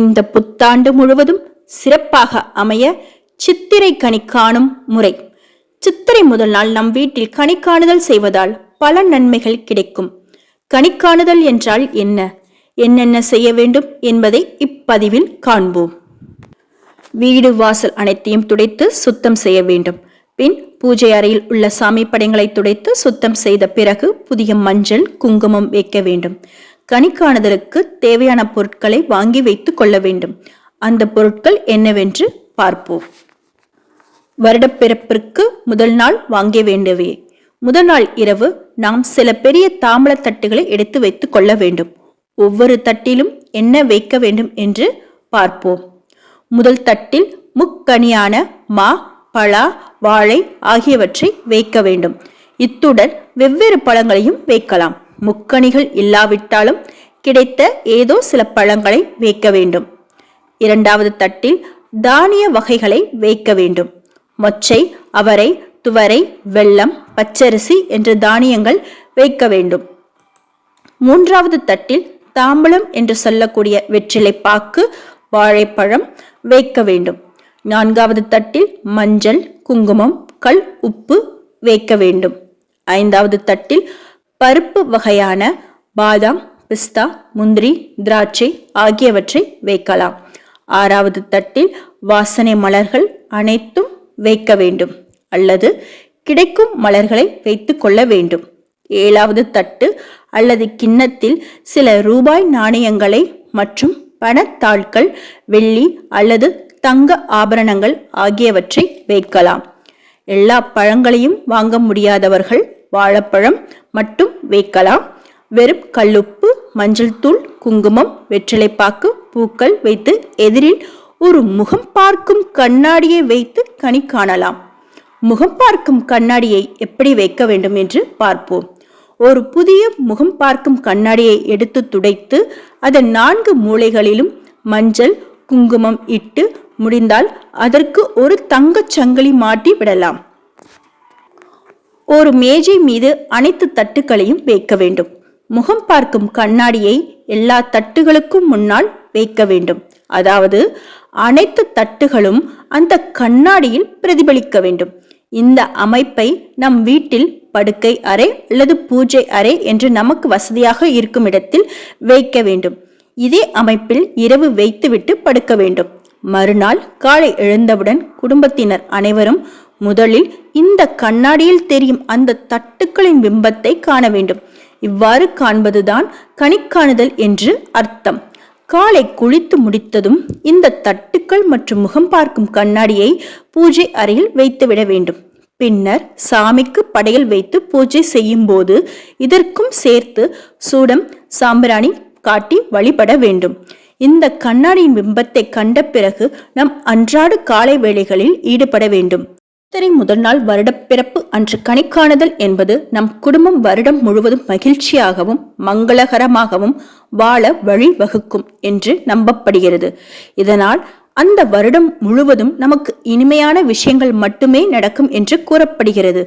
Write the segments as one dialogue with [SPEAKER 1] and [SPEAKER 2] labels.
[SPEAKER 1] இந்த புத்தாண்டு முழுவதும் சிறப்பாக அமைய சித்திரை கனி காணும் முறை. சித்திரை முதல் நாள் நம் வீட்டில் கனி காணுதல் செய்வதால் பல நன்மைகள் கிடைக்கும். கனி காணுதல் என்றால் என்ன? என்னென்ன செய்ய வேண்டும் என்பதை இப்பதிவில் காண்போம். வீடு வாசல் அனைத்தையும் துடைத்து சுத்தம் செய்ய வேண்டும். பின் பூஜை அறையில் உள்ள சாமி படங்களை துடைத்து சுத்தம் செய்த பிறகு புதிய மஞ்சள் குங்குமம் வைக்க வேண்டும். கணிக்காணுதலுக்கு தேவையான பொருட்களை வாங்கி வைத்துக் கொள்ள வேண்டும். அந்த பொருட்கள் என்னவென்று பார்ப்போம். வருடப்பிறப்பிற்கு முதல் நாள் வாங்க வேண்டவே. முதல் நாள் இரவு நாம் சில பெரிய தாம்பல தட்டுகளை எடுத்து வைத்துக் கொள்ள வேண்டும். ஒவ்வொரு தட்டிலும் என்ன வைக்க வேண்டும் என்று பார்ப்போம். முதல் தட்டில் முக்கனியான மா பலா வாழை ஆகியவற்றை வைக்க வேண்டும். இத்துடன் வெவ்வேறு பழங்களையும் வைக்கலாம். முக்கணிகள் இல்லாவிட்டாலும் கிடைத்த ஏதோ சில பழங்களை வைக்க வேண்டும். இரண்டாவது தட்டில் தானிய வகைகளை வைக்க வேண்டும். மொச்சை அவரை துவரை வெள்ளம் பச்சரிசி என்ற தானியங்கள் வைக்க வேண்டும். மூன்றாவது தட்டில் தாம்பலம் என்று சொல்லக்கூடிய வெற்றிலை பாக்கு வாழைப்பழம் வைக்க வேண்டும். நான்காவது தட்டில் மஞ்சள் குங்குமம் கல் உப்பு வைக்க வேண்டும். ஐந்தாவது தட்டில் பருப்பு வகையான பாதாம் பிஸ்தா முந்திரி திராட்சை ஆகியவற்றை வைக்கலாம். ஆறாவது தட்டில் வாசனை மலர்கள் அனைத்தும் வைக்க வேண்டும் அல்லது கிடைக்கும் மலர்களை வைத்து கொள்ள வேண்டும். ஏழாவது தட்டு அல்லது கிண்ணத்தில் சில ரூபாய் நாணயங்களை மற்றும் பணத்தாள்கள் வெள்ளி அல்லது தங்க ஆபரணங்கள் ஆகியவற்றை வைக்கலாம். எல்லா பழங்களையும் வாங்க முடியாதவர்கள் வாழைப்பழம் மட்டும் வைக்கலாம். வெறும் கல்லுப்பு மஞ்சள் தூள் குங்குமம் வெற்றிலைப்பாக்கு பூக்கள் வைத்து எதிரில் ஒரு முகம் பார்க்கும் கண்ணாடியை வைத்து கனி காணலாம். முகம் பார்க்கும் கண்ணாடியை எப்படி வைக்க வேண்டும் என்று பார்ப்போம். ஒரு புதிய முகம் பார்க்கும் கண்ணாடியை எடுத்து துடைத்து அதன் நான்கு மூலைகளிலும் மஞ்சள் குங்குமம் இட்டு முடிந்தால் அதற்கு ஒரு தங்கச் சங்கிலி மாட்டி விடலாம். ஒரு மேஜை மீது அனைத்து தட்டுகளையும் வைக்க வேண்டும். முகம் பார்க்கும் கண்ணாடியை எல்லா தட்டுகளுக்கும் முன்னால் வைக்க வேண்டும். அதாவது அனைத்து தட்டுகளும் அந்த கண்ணாடியில் பிரதிபலிக்க வேண்டும். இந்த அமைப்பை நம் வீட்டில் படுக்கை அறை அல்லது பூஜை அறை என்று நமக்கு வசதியாக இருக்கும் இடத்தில் வைக்க வேண்டும். இதே அமைப்பில் இரவு வைத்துவிட்டு படுக்க வேண்டும். மறுநாள் காலை எழுந்தவுடன் குடும்பத்தினர் அனைவரும் முதலில் இந்த கண்ணாடியில் தெரியும் அந்த தட்டுக்களின் பிம்பத்தை காண வேண்டும். இவ்வாறு காண்பதுதான் கணிக்காணுதல் என்று அர்த்தம். காலை குளித்து முடித்ததும் இந்த தட்டுக்கள் மற்றும் முகம் பார்க்கும் கண்ணாடியை பூஜை அறையில் வைத்துவிட வேண்டும். பின்னர் சாமிக்கு படையல் வைத்து பூஜை செய்யும் போது இதற்கும் சேர்த்து சூடம் சாம்பிராணி காட்டி வழிபட வேண்டும். இந்த கண்ணாடியின் பிம்பத்தை கண்ட பிறகு நம் அன்றாட காலை வேளைகளில் ஈடுபட வேண்டும். சித்திரை முதல் நாள் வருடப்பிறப்பு அன்று கணிக்காணுதல் என்பது நம் குடும்பம் வருடம் முழுவதும் மகிழ்ச்சியாகவும் மங்களகரமாகவும் வாழ வழிவகுக்கும் என்று நம்பப்படுகிறது. இதனால் அந்த வருடம் முழுவதும் நமக்கு இனிமையான விஷயங்கள் மட்டுமே நடக்கும் என்று கூறப்படுகிறது.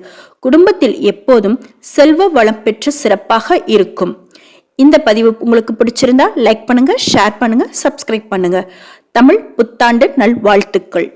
[SPEAKER 1] குடும்பத்தில் எப்போதும் செல்வ வளம் பெற்று சிறப்பாக இருக்கும். இந்த பதிவு உங்களுக்கு பிடிச்சிருந்தா லைக் பண்ணுங்க ஷேர் பண்ணுங்க சப்ஸ்கிரைப் பண்ணுங்க. தமிழ் புத்தாண்டு நல்வாழ்த்துக்கள்.